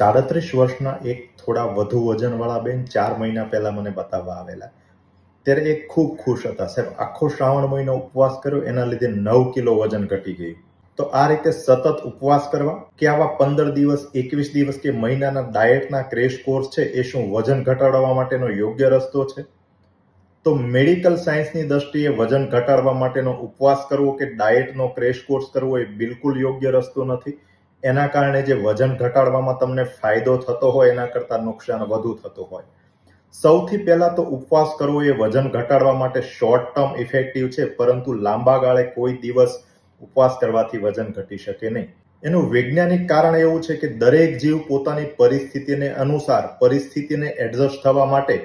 સાડત્રીસ વર્ષના એક થોડા વધુ વજનવાળા બેન ચાર મહિના પહેલાં મને બતાવવા આવેલા. ત્યારે એ ખૂબ ખુશ હતા. સાહેબ, આખો શ્રાવણ મહિનો ઉપવાસ કર્યો, એના લીધે નવ કિલો વજન ઘટી ગયું. તો આ રીતે સતત ઉપવાસ કરવા કે આવા પંદર દિવસ, એકવીસ દિવસ કે મહિનાના ડાયટના ક્રેશ કોર્સ છે, એ શું વજન ઘટાડવા માટેનો યોગ્ય રસ્તો છે? તો મેડિકલ સાયન્સની દ્રષ્ટિએ વજન ઘટાડવા માટેનો ઉપવાસ કરવો કે ડાયટનો ક્રેશ કોર્સ કરવો એ બિલકુલ યોગ્ય રસ્તો નથી. એના કારણે જે વજન ઘટાડવામાં તમને ફાયદો થતો હોય, એના કરતાં નુકસાન વધુ થતું હોય. સૌથી પહેલાં તો ઉપવાસ કરવો એ વજન ઘટાડવા માટે શોર્ટ ટર્મ ઇફેક્ટિવ છે, પરંતુ લાંબા ગાળે કોઈ દિવસ ઉપવાસ કરવાથી વજન ઘટી શકે નહીં. એનું વૈજ્ઞાનિક કારણ એવું છે કે દરેક જીવ પોતાની પરિસ્થિતિને અનુસાર પરિસ્થિતિને એડજસ્ટ થવા માટે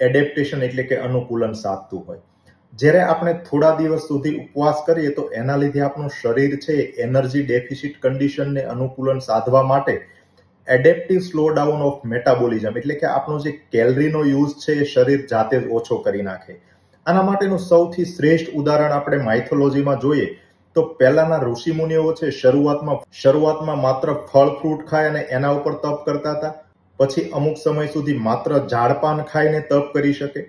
એડેપ્ટેશન એટલે કે અનુકૂલન સાધતું હોય. જ્યારે આપણે થોડા દિવસ સુધી ઉપવાસ કરીએ તો એના લીધે આપણું શરીર છે એનર્જી ડેફિસિટ કન્ડિશનને અનુકૂલન સાધવા માટે adaptive slow down of metabolism એટલે કે આપણો જે કેલરીનો યુઝ છે એ શરીર જાતે જ ઓછો કરી નાખે. આના માટેનું સૌથી શ્રેષ્ઠ ઉદાહરણ આપણે માઇથોલોજીમાં જોઈએ તો પહેલાના ઋષિમુનિઓ છે શરૂઆતમાં શરૂઆતમાં માત્ર ફળ, ફ્રૂટ ખાય અને એના ઉપર તપ કરતા હતા. પછી અમુક સમય સુધી માત્ર ઝાડપાન ખાઈને તપ કરી શકે.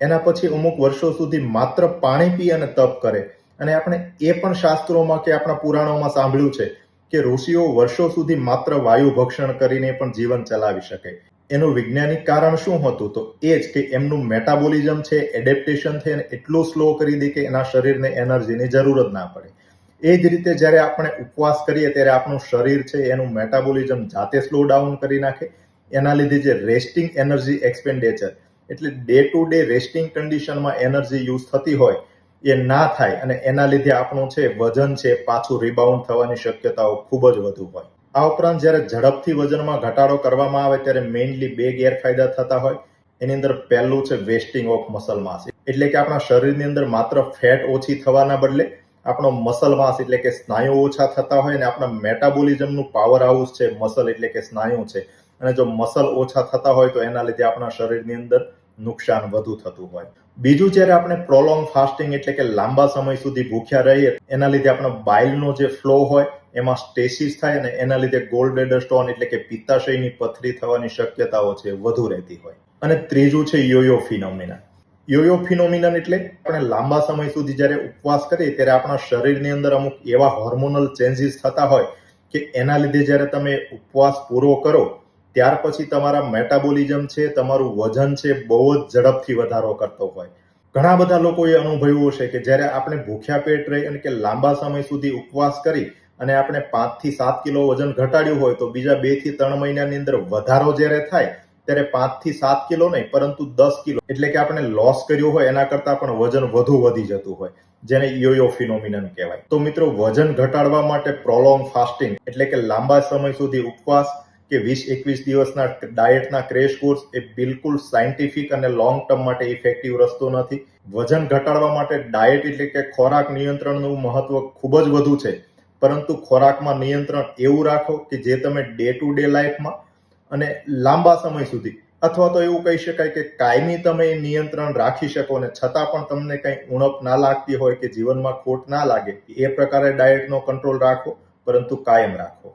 એના પછી અમુક વર્ષો સુધી માત્ર પાણી પી અને તપ કરે. અને આપણે એ પણ શાસ્ત્રોમાં કે આપણા પુરાણોમાં સાંભળ્યું છે કે ઋષિઓ વર્ષો સુધી માત્ર વાયુ ભક્ષણ કરીને પણ જીવન ચલાવી શકે. એનું વૈજ્ઞાનિક કારણ શું હતું? તો એ જ કે એમનું મેટાબોલિઝમ છે, એડેપ્ટેશન છે એટલું સ્લો કરી દે કે એના શરીરને એનર્જીની જરૂર જ ના પડે. એ જ રીતે જ્યારે આપણે ઉપવાસ કરીએ ત્યારે આપણું શરીર છે એનું મેટાબોલિઝમ જાતે સ્લો ડાઉન કરી નાખે. એના લીધે જે રેસ્ટિંગ એનર્જી એક્સપેન્ડિચર એટલે ડે ટુ ડે રેસ્ટિંગ કન્ડિશનમાં એનર્જી યુઝ થતી હોય, એ ના થાય અને એના લીધે આપણું છે વજન છે પાછું રિબાઉન્ડ થવાની શક્યતાઓ ખૂબ જ વધુ હોય. આ ઉપરાંત જ્યારે ઝડપથી વજનમાં ઘટાડો કરવામાં આવે ત્યારે મેઇનલી બે ગેરફાયદા થતા હોય. એની અંદર પહેલું છે વેસ્ટિંગ ઓફ મસલ માસ એટલે કે આપણા શરીરની અંદર માત્ર ફેટ ઓછી થવાના બદલે આપણો મસલ માસ એટલે કે સ્નાયુ ઓછા થતા હોય અને આપણા મેટાબોલિઝમનું પાવર હાઉસ છે મસલ એટલે કે સ્નાયુ છે. અને જો મસલ ઓછા થતા હોય તો એના લીધે આપણા શરીરની અંદર નુકસાન વધુ થતું હોય. બીજું જ્યારે આપણે પ્રોલોંગ ફાસ્ટિંગ એટલે કે લાંબા સમય સુધી ભૂખ્યા રહીએ, એના લીધે આપણો બાઇલનો જે ફ્લો હોય, એમાં સ્ટેસિસ થાય અને એના લીધે ગોલ્ડ સ્ટોન એટલે કે પિત્તાશયની પથરી થવાની શક્યતાઓ છે વધુ રહેતી હોય. અને ત્રીજું છે યોયો ફિનોમિના યોયો ફિનોમિનન એટલે આપણે લાંબા સમય સુધી જ્યારે ઉપવાસ કરીએ ત્યારે આપણા શરીરની અંદર અમુક એવા હોર્મોનલ ચેન્જીસ થતા હોય કે એના લીધે જ્યારે તમે ઉપવાસ પૂરો કરો ત્યાર પછી તમારા મેટાબોલિઝમ છે, તમારું વજન છે, બહુ જ ઝડપથી વધારો કરતો હોય. ઘણા બધા લોકોએ અનુભવ્યું હશે કે જ્યારે આપણે ભૂખ્યા પેટ રહી અને કે લાંબા સમય સુધી ઉપવાસ કરી અને આપણે પાંચથી સાત કિલો વજન ઘટાડ્યું હોય તો બીજા બેથી ત્રણ મહિનાની અંદર વધારો જ્યારે થાય, ત્યારે પાંચથી સાત કિલો નહીં, પરંતુ દસ કિલો. એટલે કે આપણે લોસ કર્યું હોય, એના કરતાં પણ વજન વધુ વધી જતું હોય, જેને યોયો ફિનોમિનન કહેવાય. તો મિત્રો, વજન ઘટાડવા માટે પ્રોલોંગ ફાસ્ટિંગ એટલે કે લાંબા સમય સુધી ઉપવાસ કે વીસ, એકવીસ દિવસના ડાયટના ક્રેશ કોર્સ એ બિલકુલ સાયન્ટિફિક અને લોંગ ટર્મ માટે ઇફેક્ટિવ રસ્તો નથી. વજન ઘટાડવા માટે ડાયટ એટલે કે ખોરાક નિયંત્રણનું મહત્વ ખૂબ જ વધુ છે. પરંતુ ખોરાકમાં નિયંત્રણ એવું રાખો કે જે તમે ડે ટુ ડે લાઈફમાં અને લાંબા સમય સુધી, અથવા તો એવું કહી શકાય કે કાયમી તમે એ નિયંત્રણ રાખી શકો અને છતાં પણ તમને કંઈ ઉણપ ના લાગતી હોય કે જીવનમાં ખોટ ના લાગે, એ પ્રકારે ડાયટનો કંટ્રોલ રાખો, પરંતુ કાયમ રાખો.